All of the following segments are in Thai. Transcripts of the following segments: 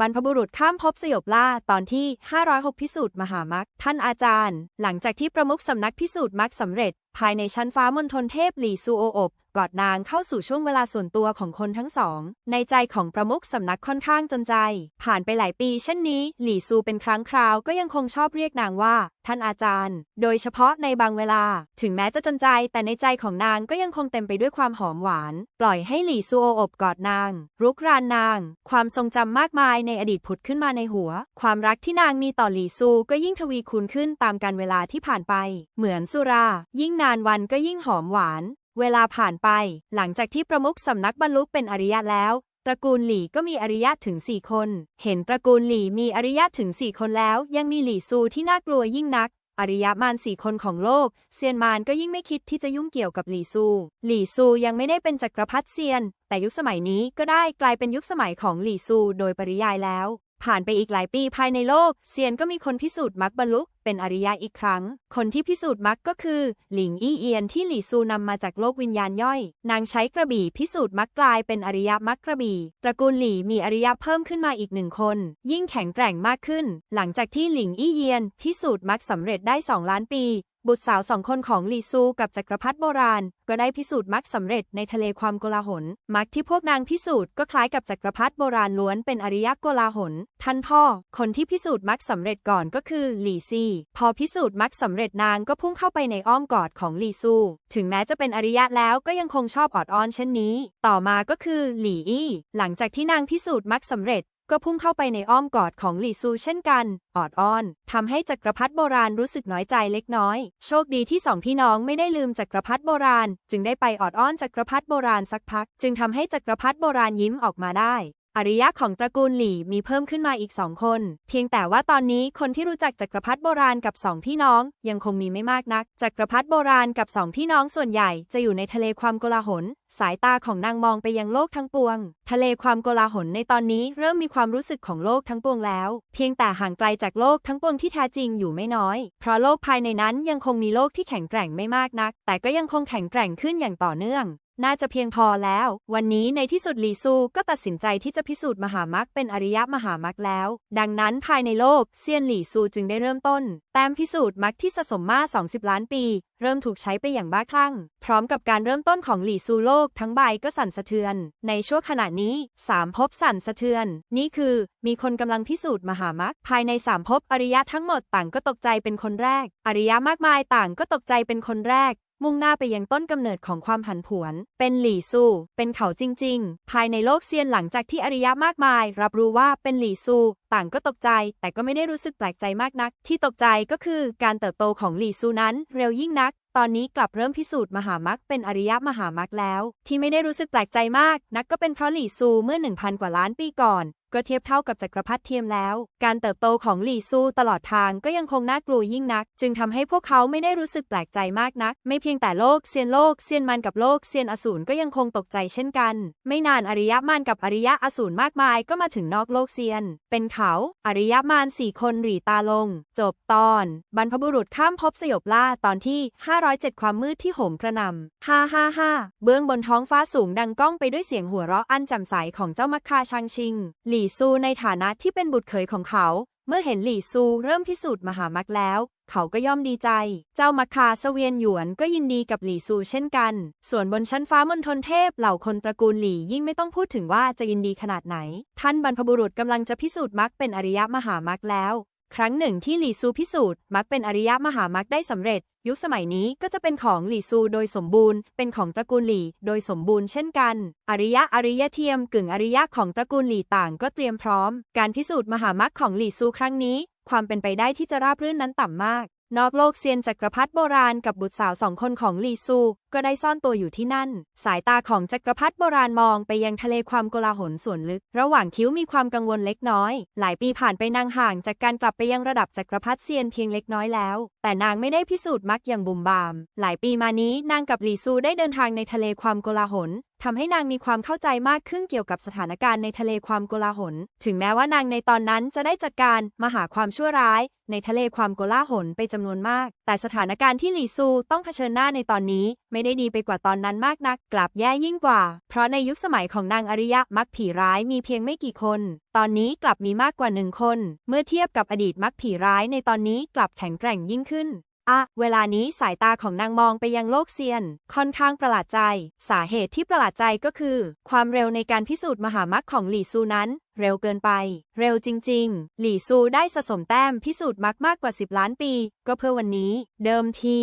บรรพบุรุษข้ามภพสยบล่าตอนที่ 506 พิสูจน์มหามรรคท่านอาจารย์ หลังจากที่ประมุขสำนักพิสูจน์มรรคสำเร็จ ภายในชั้นฟ้ามณฑลเทพหลี่ซูโออบ กอดนางเข้าสู่ช่วงเวลาส่วนตัวของคนทั้งสอง ในใจของประมุขสำนักค่อนข้างจนใจ ผ่านไปหลายปีเช่นนี้ หลี่ซูเป็นครั้งคราวก็ยังคงชอบเรียกนางว่า ท่านอาจารย์ โดยเฉพาะในบางเวลา ถึงแม้จะจนใจ แต่ในใจของนางก็ยังคงเต็มไปด้วยความหอมหวาน ปล่อยให้หลี่ซูโออบกอดนาง รุกรานนาง ความทรงจำมากมายในอดีตผุดขึ้นมาในหัว ความรักที่นางมีต่อหลี่ซูก็ยิ่งทวีคูณขึ้นตามการเวลาที่ผ่านไป เหมือนสุรา ยิ่งนานวันก็ยิ่งหอมหวาน เวลาผ่านไป หลังจากที่ประมุขสำนักบรรลุเป็นอริยะแล้ว ตระกูลหลี่ก็มีอริยะถึง 4 คน เห็นตระกูลหลี่มีอริยะถึง 4 คนแล้ว ยังมีหลี่ซูที่น่ากลัวยิ่งนัก อริยะมารสี่คนของโลก เซียนมารก็ยิ่งไม่คิดที่จะยุ่งเกี่ยวกับหลี่ซู หลี่ซูยังไม่ได้เป็นจักรพรรดิเซียน แต่ยุคสมัยนี้ก็ได้กลายเป็นยุคสมัยของหลี่ซูโดยปริยายแล้ว ผ่านไปอีกหลายปีภายในโลก เซียนก็มีคนพิสูจน์มรรคบรรลุ เป็นอริยะอีกครั้ง คนที่พิสูจน์มรรคก็คือ หลิงอี้เอียนที่หลี่ซูนำมาจากโลกวิญญาณย่อย นางใช้กระบี่พิสูจน์มรรคกลายเป็นอริยมรรคกระบี่ ตระกูลหลี่มีอริยะเพิ่มขึ้นมาอีกหนึ่งคน ยิ่งแข็งแกร่งมากขึ้น หลังจากที่หลิงอี้เยียน พิสูจน์มรรคสำเร็จได้สองล้านปีบุตรสาวสองคนของหลีซูกับจักรพรรดิโบราณ ก็ได้พิสูจน์มรรคสำเร็จในทะเลความโกลาหลมรรคที่พวกนางพิสูจน์ก็คล้ายกับจักรพรรดิโบราณล้วนเป็นอริยโกลาหลท่านพ่อ คนที่พิสูจน์มรรคสำเร็จก่อนก็คือหลีซีพอพิสูจน์มรรคสำเร็จนางก็พุ่งเข้าไปในอ้อมกอดของหลี่ซู ถึงแม้จะเป็นอริยะแล้วก็ยังคงชอบออดอ้อนเช่นนี้ ต่อมาก็คือหลี่อี้หลังจากที่นางพิสูจน์มรรคสำเร็จก็พุ่งเข้าไปในอ้อมกอดของหลี่ซูเช่นกัน ออดอ้อนทำให้จักรพรรดิโบราณรู้สึกน้อยใจเล็กน้อย โชคดีที่สองพี่น้องไม่ได้ลืมจักรพรรดิโบราณ จึงได้ไปออดอ้อนจักรพรรดิโบราณสักพัก จึงทำให้จักรพรรดิโบราณยิ้มออกมาได้ อริยะของตระกูลหลี่มีเพิ่มขึ้นมาอีกสองคน เพียงแต่ว่าตอนนี้คนที่รู้จักจักรพรรดิโบราณกับสองพี่น้อง ยังคงมีไม่มากนัก จักรพรรดิโบราณกับสองพี่น้องส่วนใหญ่จะอยู่ในทะเลความโกลาหล สายตาของนางมองไปยังโลกทั้งปวง ทะเลความโกลาหลในตอนนี้เริ่มมีความรู้สึกของโลกทั้งปวงแล้ว เพียงแต่ห่างไกลจากโลกทั้งปวงที่แท้จริงอยู่ไม่น้อย เพราะโลกภายในนั้นยังคงมีโลกที่แข็งแกร่งไม่มากนัก แต่ก็ยังคงแข็งแกร่งขึ้นอย่างต่อเนื่อง น่าจะเพียงพอแล้ว วันนี้ในที่สุดลีซูก็ตัดสินใจที่จะพิสูจน์มหามรรคเป็นอริยมหามรรคแล้ว ดังนั้นภายในโลกเซียนหลี่ซูจึงได้เริ่มต้น แต้มพิสูจน์มรรคที่สะสมมา 20 ล้านปี เริ่มถูกใช้ไปอย่างบ้าคลั่ง พร้อมกับการเริ่มต้นของหลี่ซูโลกทั้งใบก็สั่นสะเทือน ในช่วงขณะนี้สามภพสั่นสะเทือน นี่คือ มีคนกำลังพิสูจน์มหามรรคภายในสามภพอริยะทั้งหมดต่างก็ตกใจเป็นคนแรก อริยะมากมายต่างก็ตกใจเป็นคนแรก มุ่งหน้าไปยังต้นกำเนิดของความผันผวน เป็นหลี่ซูเป็นเขาจริง ๆ ภายในโลกเซียนหลังจากที่อริยะมากมาย รับรู้ว่าเป็นหลี่ซู ต่างก็ตกใจ แต่ก็ไม่ได้รู้สึกแปลกใจมากนัก ที่ตกใจก็คือการเติบโตของหลี่ซูนั้นเร็วยิ่งนักตอนนี้กลับเริ่มพิสูจน์มหามรรคเป็นอริยมหามรรคแล้ว ที่ไม่ได้รู้สึกแปลกใจมาก นักก็เป็นเพราะหลี่ซูเมื่อ 1,000 กว่าล้านปีก่อน ก็เทียบเท่ากับจักรพรรดิเทียมแล้ว การเติบโตของหลี่ซูตลอดทางก็ยังคงน่ากลัวยิ่งนัก จึงทำให้พวกเขาไม่ได้รู้สึกแปลกใจมากนัก ไม่เพียงแต่โลกเซียนโลกเซียนมันกับโลกเซียนอสูรก็ยังคงตกใจเช่นกัน ไม่นานอริยมานกับอริยะอสูรมากมายก็มาถึงนอกโลกเซียน เป็นเขา อริยมานสี่คนหรีตาลง จบตอน บรรพบุรุษข้ามภพสยบล่าตอนที่ 507 ความมืดที่โหมกระนำฮ่าฮ่าฮ่าเบื้องบนท้องฟ้าสูงดังก้องไปด้วยเสียงหัวเราะอันแจ่มใสของเจ้ามัคคาชังชิงหลี่ี่ซูในฐานะที่เป็นบุตรเขยของเขา เมื่อเห็นหลี่ซูเริ่มพิสูจน์มหามักแล้ว เขาก็ย่อมดีใจ เจ้ามัคคาเสเวียนหยวนก็ยินดีกับหลี่ซูเช่นกัน ส่วนบนชั้นฟ้ามณฑลเทพเหล่าคนตระกูลหลี่ยิ่งไม่ต้องพูดถึงว่าจะยินดีขนาดไหน ท่านบรรพบุรุษกำลังจะพิสูจน์มักเป็นอริยมหามักแล้ว ครั้งหนึ่งที่หลี่ซูพิสูจน์มักเป็นอริยมหามักได้สำเร็จ ยุคสมัยนี้ก็จะเป็นของหลี่ซูโดยสมบูรณ์ เป็นของตระกูลหลี่โดยสมบูรณ์เช่นกัน อริยะอริยะเทียมกึ่งอริยะของตระกูลหลี่ต่างก็เตรียมพร้อม การพิสูจน์มหามักของหลี่ซูครั้งนี้ ความเป็นไปได้ที่จะราบรื่นนั้นต่ำมาก นอกโลกเซียนจักรพรรดิโบราณกับบุตรสาวสองคนของลีซู ก็ได้ซ่อนตัวอยู่ที่นั่น สายตาของจักรพรรดิโบราณมองไปยังทะเลความโกลาหลส่วนลึก ระหว่างคิ้วมีความกังวลเล็กน้อย หลายปีผ่านไปนางห่างจากการกลับไปยังระดับจักรพรรดิเซียนเพียงเล็กน้อยแล้ว แต่นางไม่ได้พิสูจน์มักอย่างบุมบาม หลายปีมานี้นางกับลีซูได้เดินทางในทะเลความโกลาหลทำให้นางมีความเข้าใจมากขึ้นเกี่ยวกับสถานการณ์ในทะเลความโกลาหล ถึงแม้ว่านางในตอนนั้นจะได้จัดการมหาความชั่วร้าย ในทะเลความโกลาหลไปจำนวนมาก แต่สถานการณ์ที่หลี่ซูต้องเผชิญหน้าในตอนนี้ ไม่ได้ดีไปกว่าตอนนั้นมากนัก กลับแย่ยิ่งกว่า เพราะในยุคสมัยของนางอริยะมักผีร้ายมีเพียงไม่กี่คน ตอนนี้กลับมีมากกว่าหนึ่งคน เมื่อเทียบกับอดีตมักผีร้ายในตอนนี้กลับแข็งแกร่งยิ่งขึ้น อะเวลานี้สายตาของนางมองไปยังโลกเซียน ค่อนข้างประหลาดใจ สาเหตุที่ประหลาดใจก็คือ ความเร็วในการพิสูจน์มหามรรคของหลี่ซูนั้น เร็วเกินไป เร็วจริง ๆ หลี่ซูได้สะสมแต้มพิสูจน์มรรคมากกว่า 10 ล้านปี ก็เพื่อวันนี้ เดิมที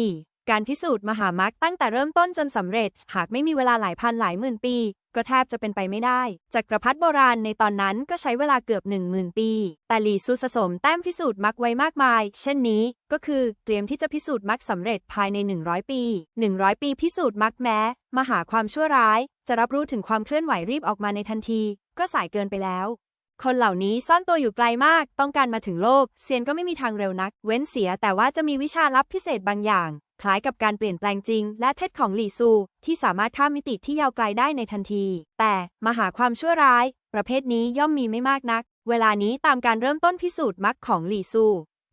การพิสูจน์มหามรรคตั้งแต่เริ่มต้นจนสำเร็จ หากไม่มีเวลาหลายพันหลายหมื่นปี ก็แทบจะเป็นไปไม่ได้ จักรพรรดิโบราณในตอนนั้นก็ใช้เวลาเกือบหนึ่งหมื่นปี แต่หลีซูสะสมแต้มพิสูจน์มรรคไว้มากมาย เช่นนี้ ก็คือเตรียมที่จะพิสูจน์มรรคสำเร็จภายใน 100 ปี 100 ปีพิสูจน์มรรคแม้ มหาความชั่วร้าย จะรับรู้ถึงความเคลื่อนไหวรีบออกมาในทันที ก็สายเกินไปแล้วคนเหล่านี้ซ่อนตัวอยู่ไกลมาก ต้องการมาถึงโลก เซียนก็ไม่มีทางเร็วนัก เว้นเสียแต่ว่าจะมีวิชาลับพิเศษบางอย่าง คล้ายกับการเปลี่ยนแปลงจริง และเท็จของหลี่ซู ที่สามารถข้ามมิติที่ยาวไกลได้ในทันที แต่มหาความชั่วร้าย ประเภทนี้ย่อมมีไม่มากนัก เวลานี้ตามการเริ่มต้นพิสูจน์มรรคของหลี่ซู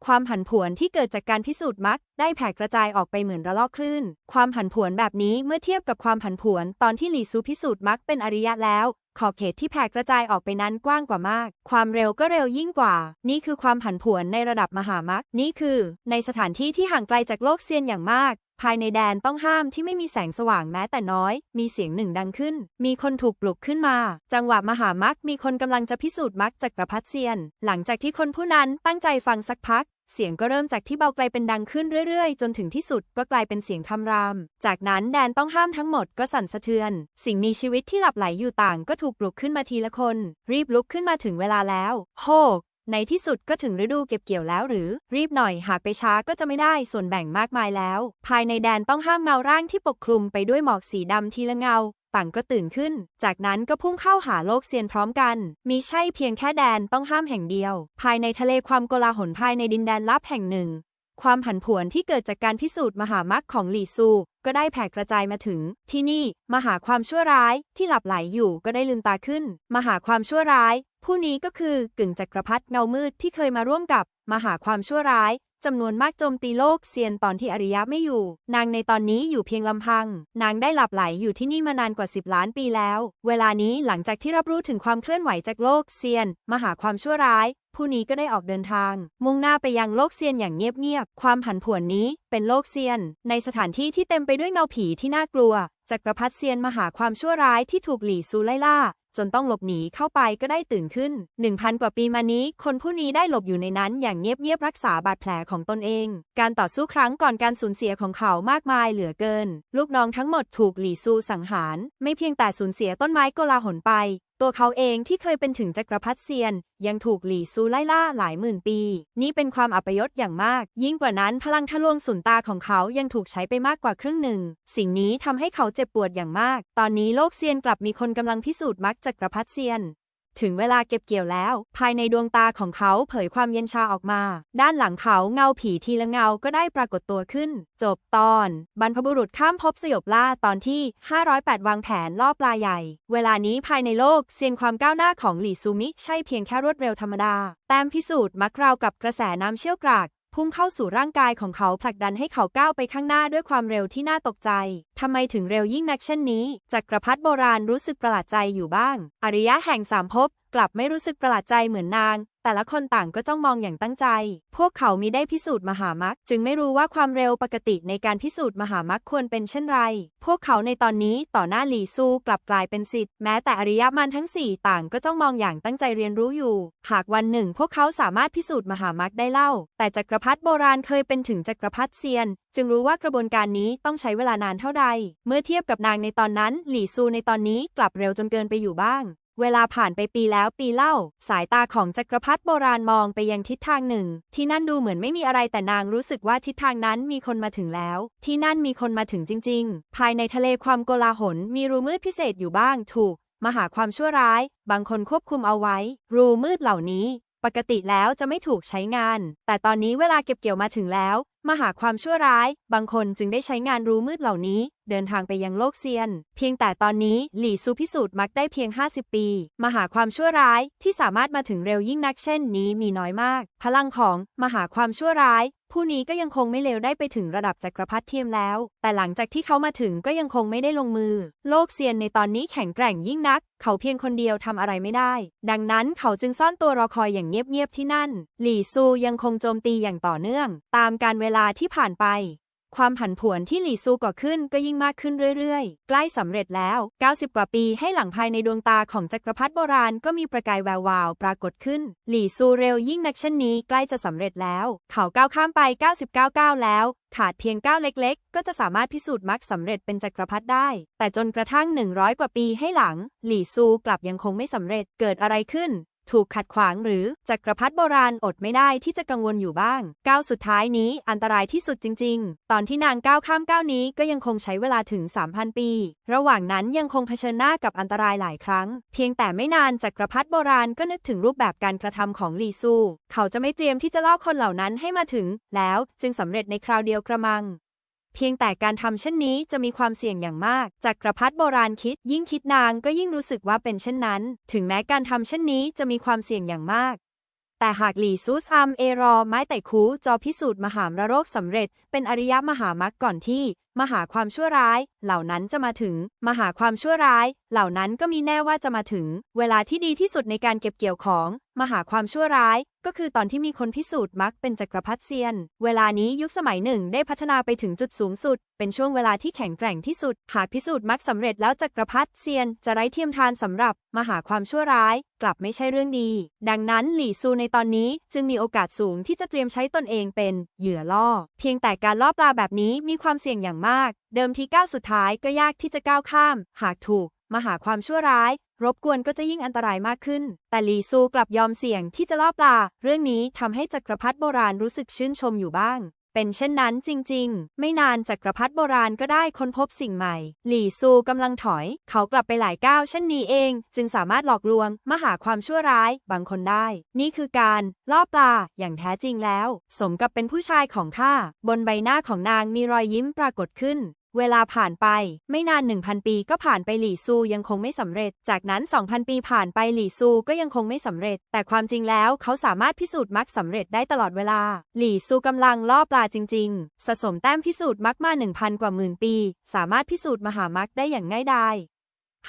ความผันผวนที่เกิดจากการพิสูจน์มรรคได้แผ่กระจายออกไปเหมือนระลอกคลื่น ความผันผวนแบบนี้เมื่อเทียบกับความผันผวนตอนที่หลี่ซูพิสูจน์มรรคเป็นอริยะแล้ว ขอบเขตที่แผ่กระจายออกไปนั้นกว้างกว่ามาก ความเร็วก็เร็วยิ่งกว่า นี่คือความผันผวนในระดับมหามรรคนี่คือ ในสถานที่ที่ห่างไกลจากโลกเซียนอย่างมาก ภายในแดนต้องห้ามที่ไม่มีแสงสว่างแม้แต่น้อย มีเสียงหนึ่งดังขึ้น มีคนถูกปลุกขึ้นมา จังหวะมหามรรคมีคนกำลังจะพิสูจน์มรรคจากประพัดเซียน หลังจากที่คนผู้นั้นตั้งใจฟังสักพัก เสียงก็เริ่มจากที่เบาไกลเป็นดังขึ้นเรื่อยๆ จนถึงที่สุดก็กลายเป็นเสียงคำราม จากนั้นแดนต้องห้ามทั้งหมดก็สั่นสะเทือน สิ่งมีชีวิตที่หลับไหลอยู่ต่างก็ถูกปลุกขึ้นมาทีละคน รีบลุกขึ้นมาถึงเวลาแล้ว โฮกในที่สุดก็ถึงฤดูเก็บเกี่ยวแล้วหรือ รีบหน่อยหากไปช้าก็จะไม่ได้ส่วนแบ่งมากมายแล้ว ภายในแดนต้องห้ามเงาร่างที่ปกคลุมไปด้วยหมอกสีดำทีละเงา ต่างก็ตื่นขึ้น จากนั้นก็พุ่งเข้าหาโลกเซียนพร้อมกัน มีใช่เพียงแค่แดนต้องห้ามแห่งเดียว ภายในทะเลความโกลาหลภายในดินแดนลับแห่งหนึ่ง ความผันผวนที่เกิดจากการพิสูจน์มหามรรคของหลี่ซู ก็ได้แผ่กระจายมาถึง ที่นี่ มหาความชั่วร้ายที่หลับไหลอยู่ก็ได้ลืมตาขึ้น มหาความชั่วร้าย ผู้นี้ก็คือกึ่งจักรพรรดิเงามืดที่เคยมาร่วมกับ มหาความชั่วร้าย จำนวนมากโจมตีโลกเซียนตอนที่อริยะไม่อยู่ นางในตอนนี้อยู่เพียงลำพัง นางได้หลับไหลอยู่ที่นี่มานานกว่า 10 ล้านปีแล้ว เวลานี้หลังจากที่รับรู้ถึงความเคลื่อนไหวจากโลกเซียน มหาความชั่วร้ายผู้นี้ก็ได้ออกเดินทาง มุ่งหน้าไปยังโลกเซียนอย่างเงียบๆ ความผันผวนนี้เป็นโลกเซียน ในสถานที่ที่เต็มไปด้วยเงาผีที่น่ากลัว จักรพรรดิเซียนมาหาความชั่วร้ายที่ถูกหลี่ซูไล่ล่า จนต้องหลบหนีเข้าไปก็ได้ตื่นขึ้น 1,000 กว่าปีมานี้ คนผู้นี้ได้หลบอยู่ในนั้นอย่างเงียบๆรักษาบาดแผลของตนเอง การต่อสู้ครั้งก่อนการสูญเสียของเขามากมายเหลือเกิน ลูกน้องทั้งหมดถูกหลี่ซูสังหาร ไม่เพียงแต่สูญเสียต้นไม้โกลาหลไป ตัวเขาเองที่เคยเป็นถึงจักรพรรดิเซียน ยังถูกหลี่ซูไล่ล่าหลายหมื่นปี นี่เป็นความอัปยศอย่างมาก ยิ่งกว่านั้นพลังทะลวงสุนตาของเขายังถูกใช้ไปมากกว่าครึ่งหนึ่ง สิ่งนี้ทำให้เขาเจ็บปวดอย่างมาก ตอนนี้โลกเซียนกลับมีคนกำลังพิสูจน์มรรคจักรพรรดิเซียน ถึงเวลาเก็บเกี่ยวแล้ว ภายในดวงตาของเขาเผยความเย็นชาออกมา ด้านหลังเขาเงาผีทีละเงาก็ได้ปรากฏตัวขึ้น จบตอน บรรพบุรุษข้ามภพสยบล่าตอนที่ 508 วางแผนล่อปลาใหญ่ เวลานี้ภายในโลกเซียนความก้าวหน้าของหลี่ซูมิ ใช่เพียงแค่รวดเร็วธรรมดา แต้มพิสูจน์มักราวกับกระแสน้ำเชี่ยวกราก พุ่งเข้าสู่ร่างกายของเขาผลักดันให้เขาก้าวไปข้างหน้าด้วยความเร็วที่น่าตกใจ ทำไมถึงเร็วยิ่งนักเช่นนี้ จักรพรรดิโบราณรู้สึกประหลาดใจอยู่บ้าง อริยะแห่งสามภพ กลับไม่รู้สึกประหลาดใจเหมือนนาง แต่ละคนต่างก็จ้องมองอย่างตั้งใจ พวกเขามีได้พิสูจน์มหามรรคจึงไม่รู้ว่าความเร็วปกติในการพิสูจน์มหามรรคควรเป็นเช่นไร พวกเขาในตอนนี้ต่อหน้าหลี่ซูกลับกลายเป็นสิทธิ์แม้แต่อริยมันทั้งสี่ต่างก็จ้องมองอย่างตั้งใจเรียนรู้อยู่ หากวันหนึ่ง พวกเขาสามารถพิสูจน์มหามรรคได้เล่า แต่จักรพรรดิโบราณเคยเป็นถึงจักรพรรดิเซียน จึงรู้ว่ากระบวนการนี้ต้องใช้เวลานานเท่าใด เมื่อเทียบกับนางในตอนนั้น หลี่ซูในตอนนี้กลับเร็วจนเกินไปอยู่บ้าง เวลาผ่านไปปีแล้วปีเล่า สายตาของจักรพรรดิโบราณมองไปยังทิศทางหนึ่ง ที่นั่นดูเหมือนไม่มีอะไรแต่นางรู้สึกว่าทิศทางนั้นมีคนมาถึงแล้ว ที่นั่นมีคนมาถึงจริง ๆ ภายในทะเลความโกลาหลมีรูมืดพิเศษอยู่บ้างถูก มหาความชั่วร้าย บางคนควบคุมเอาไว้ รูมืดเหล่านี้ ปกติแล้วจะไม่ถูกใช้งาน แต่ตอนนี้เวลาเก็บเกี่ยวมาถึงแล้ว มหาความชั่วร้าย บางคนจึงได้ใช้งานรู้มืดเหล่านี้ เดินทางไปยังโลกเซียน เพียงแต่ตอนนี้หลี่ซูพิสูจน์มักได้เพียง 50 ปี มหาความชั่วร้ายที่สามารถมาถึงเร็วยิ่งนักเช่นนี้มีน้อยมาก พลังของมหาความชั่วร้าย ผู้นี้ก็ยังคงไม่เลวได้ไปถึงระดับจักรพรรดิเทียมแล้ว แต่หลังจากที่เขามาถึงก็ยังคงไม่ได้ลงมือ โลกเซียนในตอนนี้แข็งแกร่งยิ่งนัก เขาเพียงคนเดียวทำอะไรไม่ได้ ดังนั้นเขาจึงซ่อนตัวรอคอยอย่างเงียบๆที่นั่น หลี่ซูยังคงโจมตีอย่างต่อเนื่อง ตามการเวลาที่ผ่านไป ความผันผวนที่หลี่ซูก่อขึ้นก็ยิ่งมากขึ้นเรื่อยๆ ใกล้สำเร็จแล้ว 90 กว่าปีให้หลังภายในดวงตาของจักรพรรดิโบราณก็มีประกายแวววาวปรากฏขึ้น หลี่ซูเร็วยิ่งนักเช่นนี้ใกล้จะสำเร็จแล้ว เขาก้าวข้ามไป 99ก้าวแล้วขาดเพียงก้าวเล็กๆ ก็จะสามารถพิสูจน์มรรคสำเร็จเป็นจักรพรรดิได้ แต่จนกระทั่ง 100 กว่าปีให้หลัง หลี่ซูกลับยังคงไม่สำเร็จ เกิดอะไรขึ้น ถูกขัดขวางหรือจักรพรรดิโบราณอดไม่ได้ที่จะกังวลอยู่บ้าง ก้าวสุดท้ายนี้อันตรายที่สุดจริง ๆ ตอนที่นางก้าวข้ามก้าวนี้ก็ยังคงใช้เวลาถึง 3,000 ปี ระหว่างนั้นยังคงเผชิญหน้ากับอันตรายหลายครั้ง เพียงแต่ไม่นานจักรพรรดิโบราณก็นึกถึงรูปแบบการกระทำของลีซู เขาจะไม่เตรียมที่จะล่อคนเหล่านั้นให้มาถึง แล้วจึงสำเร็จในคราวเดียวกระมัง พียงแต่การทำเช่นนี้จะมีความเสี่ยงอย่างมากจักรพรรดิโบราณคิด ยิ่งคิดนางก็ยิ่งรู้สึกว่าเป็นเช่นนั้น ถึงแม้การทำเช่นนี้จะมีความเสี่ยงอย่างมากแต่หากหลี่ซูซอัมเอรอ ไม้แต่คู จอพิสูจน์มหามระโรคสำเร็จ เป็นอริยมหามรรคก่อนที่มหาความชั่วร้าย เหล่านั้นจะมาถึง มหาความชั่วร้าย เหล่านั้นก็มีแน่ว่าจะมาถึง เวลาที่ดีที่สุดในการเก็บเกี่ยวของ มหาความชั่วร้าย ก็คือตอนที่มีคนพิสูจน์มักเป็นจักรพรรดิเซียน เวลานี้ยุคสมัยหนึ่งได้พัฒนาไปถึงจุดสูงสุด เป็นช่วงเวลาที่แข็งแกร่งที่สุด หากพิสูจน์มักสำเร็จแล้วจักรพรรดิเซียน จะไร้เทียมทานสำหรับ มหาความชั่วร้าย กลับไม่ใช่เรื่องดี ดังนั้นหลี่ซูในตอนนี้จึงมีโอกาสสูงที่จะเตรียมใช้ตนเองเป็นเหยื่อล่อ เพียงแต่การล่อปลาแบบนี้มีความเสี่ยงอย่างมาก เดิมทีก้าวสุดท้ายก็ยากที่จะก้าวข้าม หากถูกมหาความชั่วร้าย รบกวนก็จะยิ่งอันตรายมากขึ้น แต่ลีซูกลับยอมเสี่ยงที่จะล่อปลา เรื่องนี้ทำให้จักรพรรดิโบราณรู้สึกชื่นชมอยู่บ้าง เป็นเช่นนั้นจริง ๆ ไม่นานจักรพรรดิโบราณก็ได้ค้นพบสิ่งใหม่ หลี่ซูกำลังถอย เขากลับไปหลายก้าวเช่นนี้เอง จึงสามารถหลอกลวงมหาความชั่วร้าย บางคนได้ นี่คือการล่อปลาอย่างแท้จริงแล้ว สมกับเป็นผู้ชายของข้า บนใบหน้าของนางมีรอยยิ้มปรากฏขึ้น เวลาผ่านไป ไม่นาน 1,000 ปีก็ผ่านไปหลี่ซูยังคงไม่สำเร็จ จากนั้น 2,000 ปีผ่านไปหลี่ซูก็ยังคงไม่สำเร็จ แต่ความจริงแล้วเขาสามารถพิสูจน์มักสำเร็จได้ตลอดเวลา หลี่ซูกำลังล่อปลาจริง ๆ สะสมแต้มพิสูจน์มักมา 1,000 กว่าหมื่นปี สามารถพิสูจน์มหามักได้อย่างง่ายดาย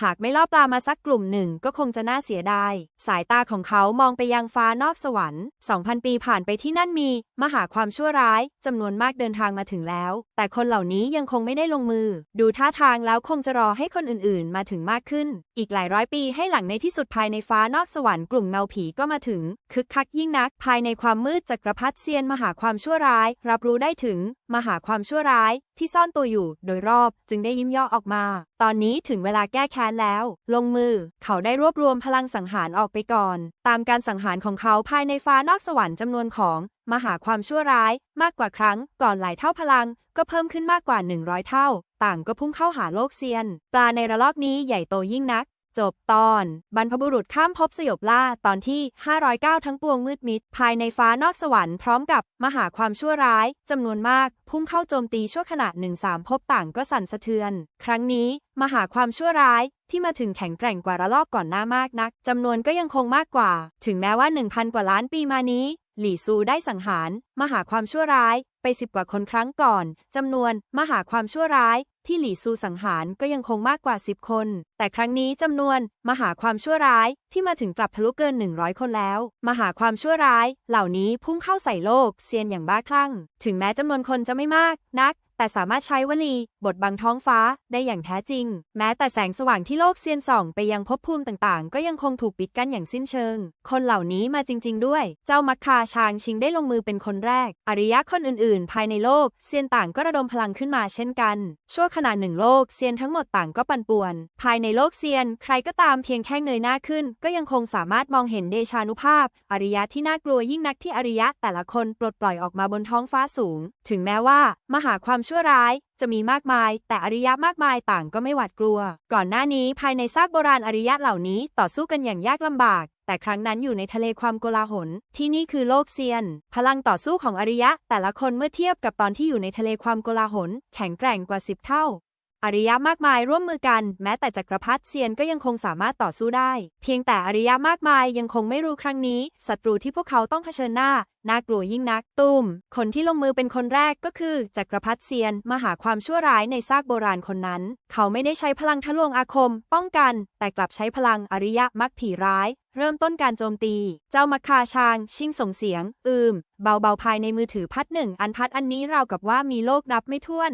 หากไม่ล่อปลามาสักกลุ่มหนึ่งก็คงจะน่าเสียดาย สายตาของเขามองไปยังฟ้านอกสวรรค์ 2,000 ปีผ่านไปที่นั่นมี มหาความชั่วร้ายจำนวนมากเดินทางมาถึงแล้ว แต่คนเหล่านี้ยังคงไม่ได้ลงมือ ดูท่าทางแล้วคงจะรอให้คนอื่นๆ มาถึงมากขึ้น อีกหลายร้อยปีให้หลังในที่สุดภายในฟ้านอกสวรรค์กลุ่มเงาผีก็มาถึง คึกคักยิ่งนัก ภายในความมืดจักรพรรดิเซียนมหาความชั่วร้าย รับรู้ได้ถึง มหาความชั่วร้าย ที่ซ่อนตัวอยู่ โดยรอบจึงได้ยิ้มย่อออกมา ตอนนี้ถึงเวลาแก้แค้นแล้ว ลงมือ เขาได้รวบรวมพลังสังหารออกไปก่อน ตามการสังหารของเขาภายในฟ้านอกสวรรค์จำนวนของ มหาความชั่วร้าย มากกว่าครั้ง ก่อนหลายเท่าพลัง ก็เพิ่มขึ้นมากกว่า 100 เท่า ต่างก็พุ่งเข้าหาโลกเซียน ปลาในระลอกนี้ใหญ่โตยิ่งนัก จบตอน บรรพบุรุษข้ามภพสยบล่าตอนที่ 509 ทั้งปวงมืดมิด ภายในฟ้านอกสวรรค์พร้อมกับมหาความชั่วร้ายจำนวนมาก พุ่งเข้าโจมตีชั่วขณะหนึ่งสามภพต่างก็สั่นสะเทือน ครั้งนี้ มหาความชั่วร้ายที่มาถึงแข็งแกร่งกว่าระลอกก่อนหน้ามากนักจำนวนก็ยังคงมากกว่า ถึงแม้ว่า 1,000 กว่าล้านปีมานี้ หลี่ซูได้สังหาร มหาความชั่วร้ายไปสิบกว่าคนครั้งก่อนจำนวน มหาความชั่วร้ายที่หลี่ซูสังหารก็ยังคงมากกว่า 10 คน แต่ครั้งนี้จำนวน มหาความชั่วร้ายที่มาถึงกลับทะลุเกิน 100 คนแล้ว มหาความชั่วร้าย เหล่านี้พุ่งเข้าใส่โลกเซียนอย่างบ้าคลั่ง ถึงแม้จำนวนคนจะไม่มากนัก แต่สามารถใช้วลี บทบังท้องฟ้าได้อย่างแท้จริง แม้แต่แสงสว่างที่โลกเซียนส่อง ไปยังภพภูมิต่างๆ ก็ยังคงถูกปิดกั้นอย่างสิ้นเชิง คนเหล่านี้มาจริง ๆ ด้วย เจ้ามัคคาชางชิงได้ลงมือเป็นคนแรก อริยะคนอื่นๆ ภายในโลกเซียนต่างก็ระดมพลังขึ้นมาเช่นกัน ชั่วขณะหนึ่งโลกเซียนทั้งหมดต่างก็ปั่นป่วน ภายในโลกเซียน ใครก็ตามเพียงแค่เงยหน้าขึ้น ก็ยังคงสามารถมองเห็นเดชานุภาพ อริยะที่น่ากลัวยิ่งนักที่อริยะแต่ละคนปลดปล่อยออกมาบนท้องฟ้าสูง ถึงแม้ว่า มหาความชั่วร้ายจะมีมากมาย แต่อริยะมากมายต่างก็ไม่หวาดกลัว ก่อนหน้านี้ภายในซากโบราณอริยะเหล่านี้ต่อสู้กันอย่างยากลำบาก แต่ครั้งนั้นอยู่ในทะเลความโกลาหล ที่นี่คือโลกเซียน พลังต่อสู้ของอริยะ แต่ละคนเมื่อเทียบกับตอนที่อยู่ในทะเลความโกลาหล แข็งแกร่งกว่าสิบเท่า อริยะมากมายร่วมมือกัน แม้แต่จักรพรรดิเซียนก็ยังคงสามารถต่อสู้ได้ เพียงแต่อริยะมากมายยังคงไม่รู้ครั้งนี้ศัตรูที่พวกเขาต้องเผชิญหน้า น่ากลัวยิ่งนัก ตุ้ม คนที่ลงมือเป็นคนแรกก็คือ จักรพรรดิเซียนมาหาความชั่วร้ายในซากโบราณคนนั้น เขาไม่ได้ใช้พลังทะลวงอาคม ป้องกัน แต่กลับใช้พลังอริยะมักผีร้าย เริ่มต้นการโจมตี เจ้ามักคาชาง ชิงส่งเสียง อืม เบาๆภายในมือถือพัดหนึ่งอันพัดอันนี้ราวกับว่ามีโลกนับไม่ถ้วน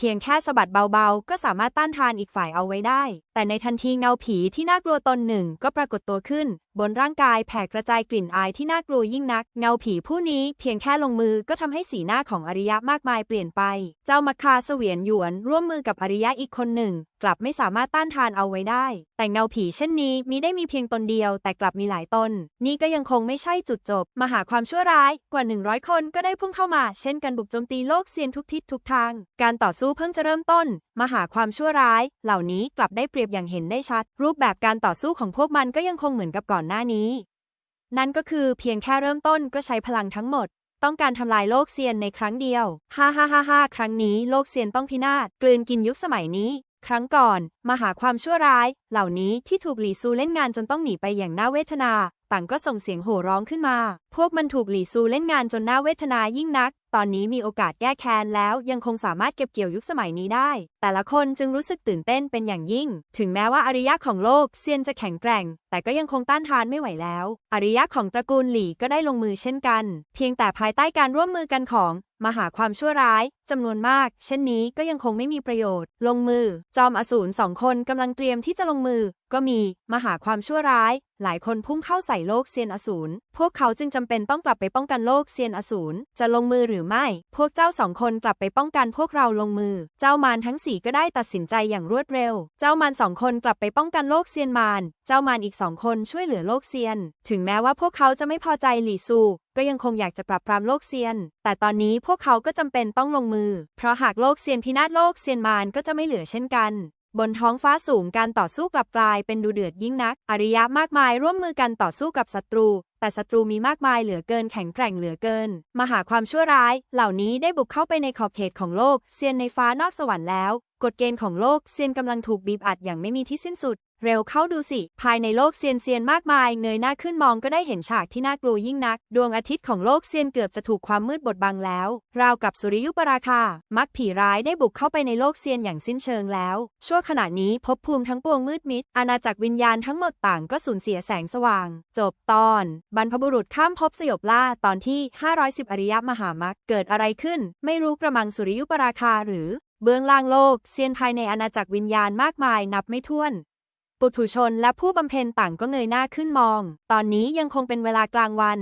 เพียงแค่สะบัดเบาๆ ก็สามารถต้านทานอีกฝ่ายเอาไว้ได้ แต่ในทันทีเงาผีที่น่ากลัวตนหนึ่งก็ปรากฏตัวขึ้น บนร่างกายแผ่กระจายกลิ่นอายที่น่ากลัวยิ่งนัก เงาผีผู้นี้เพียงแค่ลงมือก็ทำให้สีหน้าของอริยะมากมายเปลี่ยนไป เจ้ามัคคาเสวียนหยวนร่วมมือกับอริยะอีกคนหนึ่ง กลับไม่สามารถต้านทานเอาไว้ได้ แต่เงาผีเช่นนี้มิได้มีเพียงตนเดียว แต่กลับมีหลายตน นี่ก็ยังคงไม่ใช่จุดจบ มหาความชั่วร้ายกว่า 100 คนก็ได้พุ่งเข้ามา เช่นกันบุกโจมตีโลกเซียนทุกทิศทุกทาง การต่อสู้เพิ่งจะเริ่มต้น มหาความชั่วร้าย เหล่านี้กลับได้เปรียบอย่างเห็นได้ชัด รูปแบบการต่อสู้ของพวกมันก็ยังคงเหมือนกับก่อนหน้านี้ นั่นก็คือเพียงแค่เริ่มต้นก็ใช้พลังทั้งหมด ต้องการทำลายโลกเซียนในครั้งเดียว ฮ่าฮ่าฮ่าฮ่าครั้งนี้โลกเซียนต้องพินาศ กลืนกินยุคสมัยนี้ ครั้งก่อน มหาความชั่วร้าย เหล่านี้ที่ถูกหลีซูเล่นงานจนต้องหนีไปอย่างน่าเวทนา ต่างก็ส่งเสียงโห่ร้องขึ้นมา พวกมันถูกหลีซูเล่นงานจนน่าเวทนายิ่งนัก ตอนนี้มีโอกาสแก้แค้นแล้วยังคงสามารถเก็บเกี่ยวยุคสมัยนี้ได้ แต่ละคนจึงรู้สึกตื่นเต้นเป็นอย่างยิ่ง ถึงแม้ว่าอริยะของโลกเซียนจะแข็งแกร่ง แต่ก็ยังคงต้านทานไม่ไหวแล้ว อริยะของตระกูลหลี่ก็ได้ลงมือเช่นกัน เพียงแต่ภายใต้การร่วมมือกันของมหาความชั่วร้ายจำนวนมาก เช่นนี้ก็ยังคงไม่มีประโยชน์ ลงมือ จอมอสูรสองคนกำลังเตรียมที่จะลงมือ ก็มี มหาความชั่วร้าย หลายคนพุ่งเข้าใส่โลกเซียนอสูร พวกเขาจึงจำเป็นต้องกลับไปป้องกันโลกเซียนอสูร จะลงมือหรือไม่ พวกเจ้าสองคนกลับไปป้องกันพวกเราลงมือ เจ้ามารทั้งสี่ก็ได้ตัดสินใจอย่างรวดเร็ว เจ้ามารสองคนกลับไปป้องกันโลกเซียนมาร เจ้ามารอีกสองคนช่วยเหลือโลกเซียน ถึงแม้ว่าพวกเขาจะไม่พอใจหลี่ซู ก็ยังคงอยากจะปรับปรามโลกเซียน แต่ตอนนี้พวกเขาก็จำเป็นต้องลงมือ เพราะหากโลกเซียนพินาศโลกเซียนมารก็จะไม่เหลือเช่นกัน บนท้องฟ้าสูงการต่อสู้กลับกลายเป็นดูเดือดยิ่งนัก อริยะมากมายร่วมมือกันต่อสู้กับศัตรู แต่ศัตรูมีมากมายเหลือเกินแข็งแกร่งเหลือเกิน มหาความชั่วร้าย เหล่านี้ได้บุกเข้าไปในขอบเขตของโลกเซียนในฟ้านอกสวรรค์แล้ว กฎเกณฑ์ของโลกเซียนกำลังถูกบีบอัดอย่างไม่มีที่สิ้นสุด เร็วเข้าดูสิ ภายในโลกเซียนเซียนมากมายเงยหน้าขึ้นมองก็ได้เห็นฉากที่น่ากลัวยิ่งนัก ดวงอาทิตย์ของโลกเซียนเกือบจะถูกความมืดบดบังแล้ว ราวกับสุริยุปราคา มักผีร้ายได้บุกเข้าไปในโลกเซียนอย่างสิ้นเชิงแล้ว ชั่วขณะนี้ภพภูมิทั้งปวงมืดมิด อาณาจักรวิญญาณทั้งหมดต่างก็สูญเสียแสงสว่าง จบตอนบรรพบุรุษข้ามภพสยบล่าตอนที่ 510 อริยมหามักเกิดอะไรขึ้น ไม่รู้กระมังสุริยุปราคาหรือ เบื้องล่างโลก เซียนภายในอาณาจักรวิญญาณมากมายนับไม่ถ้วน ปุถุชนและผู้บำเพ็ญต่างก็เงยหน้าขึ้นมอง ตอนนี้ยังคงเป็นเวลากลางวัน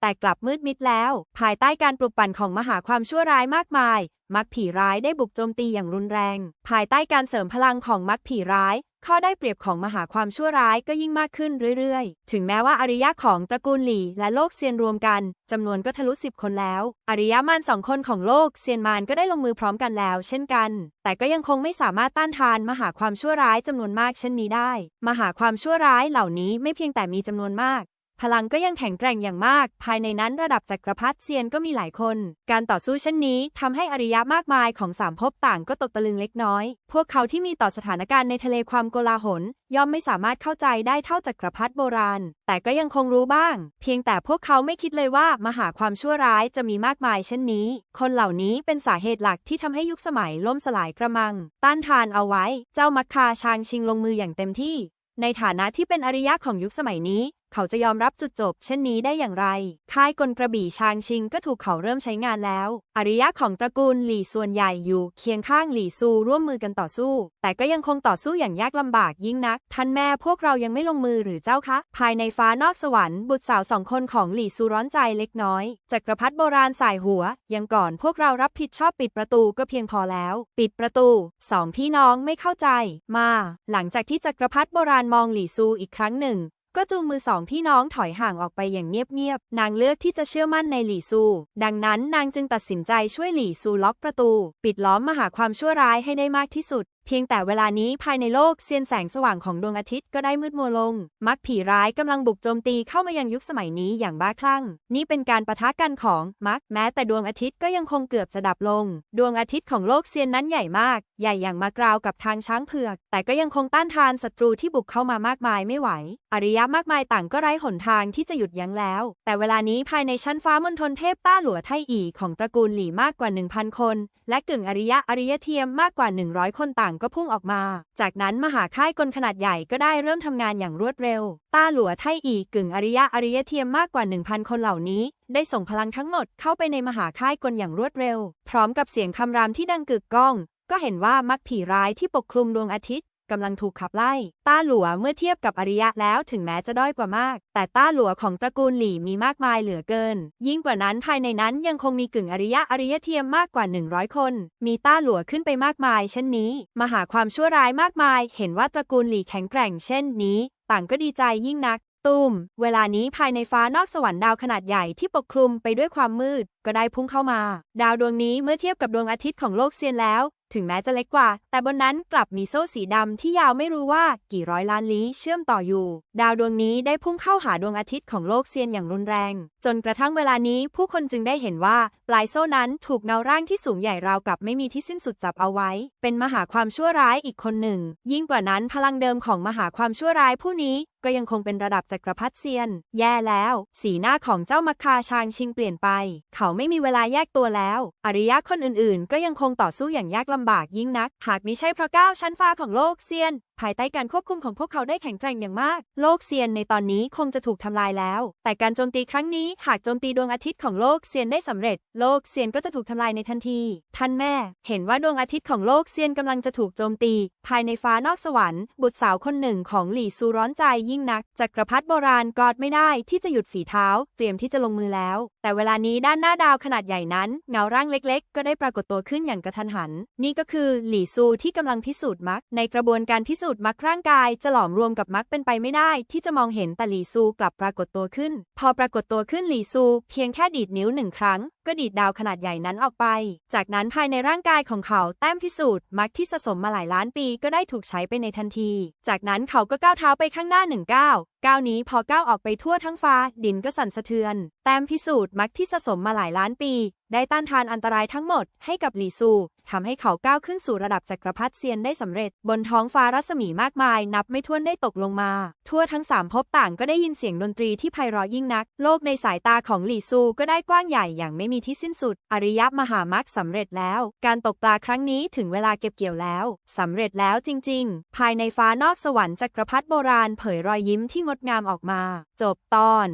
แต่กลับมืดมิดแล้ว ภายใต้การปลุกปั่นของมหาความชั่วร้ายมากมาย มักผีร้ายได้บุกโจมตีอย่างรุนแรง ภายใต้การเสริมพลังของมักผีร้าย ข้อได้เปรียบของมหาความชั่วร้ายก็ยิ่งมากขึ้นเรื่อยๆ ถึงแม้ว่าอริยะของตระกูลหลี่และโลกเซียนรวมกันจำนวนก็ทะลุสิบคนแล้ว อริยะมารสองคนของโลกเซียนมารก็ได้ลงมือพร้อมกันแล้ว เช่นกัน แต่ก็ยังคงไม่สามารถต้านทานมหาความชั่วร้ายจำนวนมากเช่นนี้ได้ มหาความชั่วร้ายเหล่านี้ไม่เพียงแต่มีจำนวนมาก พลังก็ยังแข็งแกร่งอย่างมาก ภายในนั้นระดับจักรพรรดิเซียนก็มีหลายคน การต่อสู้เช่นนี้ทำให้อริยะมากมายของสามภพต่างก็ตกตะลึงเล็กน้อย พวกเขาที่มีต่อสถานการณ์ในทะเลความโกลาหล ย่อมไม่สามารถเข้าใจได้เท่าจักรพรรดิโบราณ แต่ก็ยังคงรู้บ้าง เพียงแต่พวกเขาไม่คิดเลยว่ามหาความชั่วร้ายจะมีมากมายเช่นนี้ คนเหล่านี้เป็นสาเหตุหลักที่ทำให้ยุคสมัยล่มสลายกระมัง ต้านทานเอาไว้ เจ้ามัคคาชางชิงลงมืออย่างเต็มที่ในฐานะที่เป็นอริยะของยุคสมัยนี้เขาจะยอมรับจุดจบ เช่นนี้ได้อย่างไร ค่ายกลกระบี่ชางชิงก็ถูกเขาเริ่มใช้งานแล้ว อริยะของตระกูลหลี่ส่วนใหญ่อยู่เคียงข้างหลี่ซูร่วมมือกันต่อสู้ แต่ก็ยังคงต่อสู้อย่างยากลำบากยิ่งนัก ท่านแม่พวกเรายังไม่ลงมือหรือเจ้าคะ ภายในฟ้านอกสวรรค์บุตรสาวสองคนของหลี่ซูร้อนใจเล็กน้อย จักรพรรดิโบราณสายหัว ยังก่อนพวกเรารับผิดชอบปิดประตูก็เพียงพอแล้ว ปิดประตูสองพี่น้องไม่เข้าใจ มา หลังจากที่จักรพรรดิโบราณมองหลี่ซูอีกครั้งหนึ่ง ก็จูงมือสองพี่น้องถอยห่างออกไปอย่างเงียบๆ นางเลือกที่จะเชื่อมั่นในหลี่ซู ดังนั้นนางจึงตัดสินใจช่วยหลี่ซูล็อกประตู ปิดล้อมมหาความชั่วร้ายให้ได้มากที่สุด เพียงแต่เวลานี้ภายในโลกเซียนแสงสว่างของดวงอาทิตย์ก็ได้มืดมัวลง มักผีร้ายกำลังบุกโจมตีเข้ามายังยุคสมัยนี้อย่างบ้าคลั่ง นี่เป็นการปะทะกันของมักแม้แต่ดวงอาทิตย์ก็ยังคงเกือบจะดับลง ดวงอาทิตย์ของโลกเซียนนั้นใหญ่มาก ใหญ่อย่างมากราวกับทางช้างเผือก แต่ก็ยังคงต้านทานศัตรูที่บุกเข้ามามากมายไม่ไหว อริยะมากมายต่างก็ไร้หนทางที่จะหยุดยั้งแล้ว แต่เวลานี้ภายในชั้นฟ้ามณฑลเทพต้าหลัวไทอีของตระกูลหลี่มากกว่า 1,000 คน และกึ่งอริยะอริยเทียมมากกว่า 100 คนต่างก็พุ่งออกมา จากนั้นมหาค่ายกลขนาดใหญ่ก็ได้เริ่มทำงานอย่างรวดเร็ว ต้าหลัวไทอีกึ่งอริยะอริยเทียมมากกว่า 1,000 คนเหล่านี้ ได้ส่งพลังทั้งหมดเข้าไปในมหาค่ายกลอย่างรวดเร็ว พร้อมกับเสียงคำรามที่ดังกึกก้อง ก็เห็นว่ามักผีร้ายที่ปกคลุมดวงอาทิตย์ กำลังถูกขับไล่ ต้าหลัวเมื่อเทียบกับอริยะแล้วถึงแม้จะด้อยกว่ามาก แต่ต้าหลัวของตระกูลหลี่มีมากมายเหลือเกิน ยิ่งกว่านั้นภายในนั้นยังคงมีกึ่งอริยะอริยเทียมมากกว่า 100 คน มีต้าหลัวขึ้นไปมากมาย เช่นนี้ มหาความชั่วร้ายมากมาย เห็นว่าตระกูลหลี่แข็งแกร่งเช่นนี้ ต่างก็ดีใจยิ่งนักตุมเวลานี้ภายในฟ้านอกสวรรค์ดาวขนาดใหญ่ที่ปกคลุมไปด้วยความมืด ก็ได้พุ่งเข้ามา ดาวดวงนี้เมื่อเทียบกับดวงอาทิตย์ของโลกเซียนแล้ว ถึงแม้จะเล็กกว่า แต่บนนั้นกลับมีโซ่สีดำที่ยาวไม่รู้ว่ากี่ร้อยล้านลี้เชื่อมต่ออยู่ ดาวดวงนี้ได้พุ่งเข้าหาดวงอาทิตย์ของโลกเซียนอย่างรุนแรง จนกระทั่งเวลานี้ผู้คนจึงได้เห็นว่า ปลายโซ่นั้นถูกเงาร่างที่สูงใหญ่ราวกับไม่มีที่สิ้นสุดจับเอาไว้ เป็นมหาความชั่วร้ายอีกคนหนึ่ง ยิ่งกว่านั้นพลังเดิมของมหาความชั่วร้ายผู้นี้ ก็ยังคงเป็นระดับจักรพรรดิเซียน แย่แล้ว สีหน้าของเจ้ามัคคาชางชิงเปลี่ยนไป เขาไม่มีเวลาแยกตัวแล้ว อริยะคนอื่นๆ ก็ยังคงต่อสู้อย่างยากลำบากยิ่งนัก หากมิใช่เพราะก้าวชั้นฟ้าของโลกเซียน ภายใต้การควบคุมของพวกเขาได้แข็งแกร่งอย่างมาก โลกเซียนในตอนนี้คงจะถูกทำลายแล้ว แต่การโจมตีครั้งนี้หากโจมตีดวงอาทิตย์ของโลกเซียนได้สำเร็จ โลกเซียนก็จะถูกทำลายในทันที ท่านแม่ เห็นว่าดวงอาทิตย์ของโลกเซียนกำลังจะถูกโจมตี ภายในฟ้านอกสวรรค์ บุตรสาวคนหนึ่งของหลี่ซูร้อนใจยิ่งนักจักรพรรดิโบราณกอดไม่ได้ที่จะหยุดฝีเท้า เตรียมที่จะลงมือแล้ว แต่เวลานี้ด้านหน้าดาวขนาดใหญ่นั้น เงาร่างเล็ก ๆ ก็ได้ปรากฏตัวขึ้นอย่างกระทันหัน นี่ก็คือหลี่ซูที่กำลังพิสูจน์มักในกระบวนการพิสูจน์มักร่างกายจะหลอมรวมกับมักเป็นไปไม่ได้ ที่จะมองเห็นแต่หลีซูกลับปรากฏตัวขึ้น พอปรากฏตัวขึ้นหลีซู เพียงแค่ดีดนิ้วหนึ่งครั้ง ก็ดีดดาวขนาดใหญ่นั้นออกไป จากนั้นภายในร่างกายของเขาแต้มพิสูจน์มักที่สะสมมาหลายล้านปีก็ได้ถูกใช้ไปในทันที จากนั้นเขาก็ก้าวเท้าไปข้างหน้าหนึ่งก้าวก้าวนี้พอก้าวออกไปทั่วทั้งฟ้า ดินก็สั่นสะเทือน แต้มพิสูจน์มักที่สะสมมาหลายล้านปีได้ต้านทานอันตรายทั้งหมดให้กับหลีซูทำให้เขาก้าวขึ้นสู่ระดับจักรพรรดิเซียนได้สำเร็จ บนท้องฟ้ารัศมีมากมาย นับไม่ถ้วนได้ตกลงมา ทั่วทั้งสามภพต่างก็ได้ยินเสียงดนตรีที่ไพเราะยิ่งนัก โลกในสายตาของหลีซูก็ได้กว้างใหญ่อย่างไม่มีที่สิ้นสุด อริยมหามรรคสำเร็จแล้ว การตกปลาครั้งนี้ถึงเวลาเก็บเกี่ยวแล้วสำเร็จแล้วจริง ๆ ภายในฟ้านอกสวรรค์จักรพรรดิโบราณเผยรอยยิ้มที่งดงามออกมา จบตอน